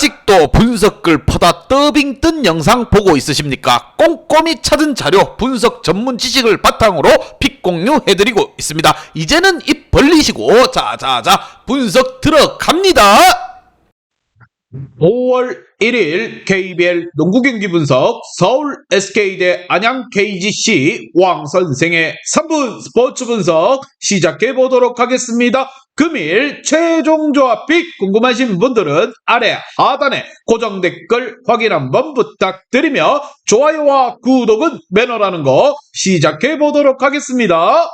아직도 분석글 퍼다 더빙 뜬 영상 보고 있으십니까? 꼼꼼히 찾은 자료, 분석 전문 지식을 바탕으로 픽 공유해드리고 있습니다. 이제는 입 벌리시고 자자자 분석 들어갑니다. 5월 1일 KBL 농구 경기 분석 서울 SK 대 안양 KGC 왕 선생의 3분 스포츠 분석 시작해 보도록 하겠습니다. 금일 최종 조합픽 궁금하신 분들은 아래 하단에 고정 댓글 확인 한번 부탁드리며 좋아요와 구독은 매너라는 거 시작해 보도록 하겠습니다.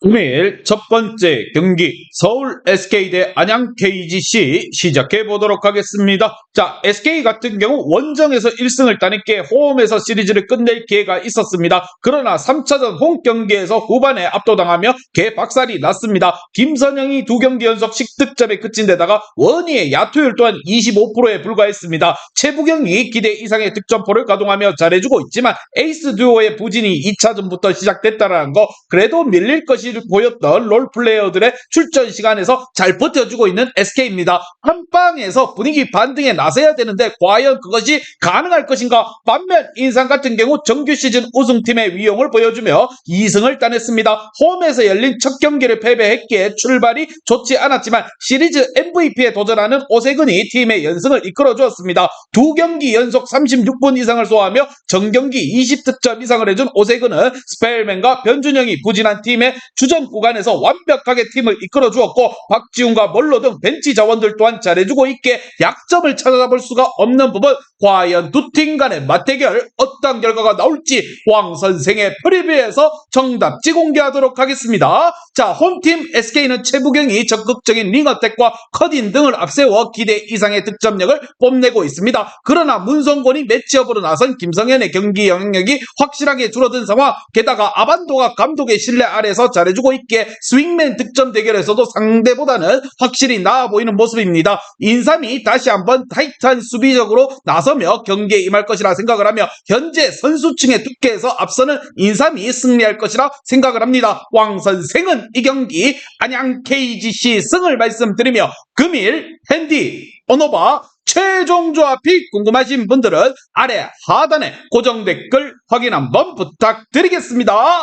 금일 첫 번째 경기 서울 SK 대 안양 KGC 시작해 보도록 하겠습니다. 자, SK 같은 경우 원정에서 1승을 따냈기에 홈에서 시리즈를 끝낼 기회가 있었습니다. 그러나 3차전 홈 경기에서 후반에 압도당하며 개박살이 났습니다. 김선영이 두 경기 연속 10득점에 그친 데다가 원희의 야투율 또한 25%에 불과했습니다. 최부경이 기대 이상의 득점포를 가동하며 잘해주고 있지만 에이스 듀오의 부진이 2차전부터 시작됐다는 거 그래도 밀릴 것이 보였던 롤플레이어들의 출전 시간에서 잘 버텨주고 있는 SK입니다. 한방에서 분위기 반등에 나서야 되는데 과연 그것이 가능할 것인가? 반면 인상 같은 경우 정규 시즌 우승팀의 위용을 보여주며 2승을 따냈습니다. 홈에서 열린 첫 경기를 패배했기에 출발이 좋지 않았지만 시리즈 MVP에 도전하는 오세근이 팀의 연승을 이끌어 주었습니다. 두 경기 연속 36분 이상을 소화하며 정경기 20득점 이상을 해준 오세근은 스펠맨과 변준영이 부진한 팀의 주전 구간에서 완벽하게 팀을 이끌어 주었고 박지훈과 멀로 등 벤치 자원들 또한 잘해주고 있게 약점을 찾아볼 수가 없는 부분 과연 두 팀 간의 맞대결 어떤 결과가 나올지 왕 선생의 프리뷰에서 정답지 공개하도록 하겠습니다. 자 홈팀 SK는 최부경이 적극적인 링어택과 커딘 등을 앞세워 기대 이상의 득점력을 뽐내고 있습니다. 그러나 문성곤이 매치업으로 나선 김성현의 경기 영향력이 확실하게 줄어든 상황 게다가 아반도가 감독의 신뢰 아래서 잘해주고 있기에 스윙맨 득점 대결에서도 상대보다는 확실히 나아 보이는 모습입니다. 인삼이 다시 한번 타이트한 수비적으로 나서며 경기에 임할 것이라 생각을 하며 현재 선수층의 두께에서 앞서는 인삼이 승리할 것이라 생각을 합니다. 왕 선생은 이 경기 안양 KGC 승을 말씀드리며 금일 핸디 오노바 최종 조합이 궁금하신 분들은 아래 하단에 고정 댓글 확인 한번 부탁드리겠습니다.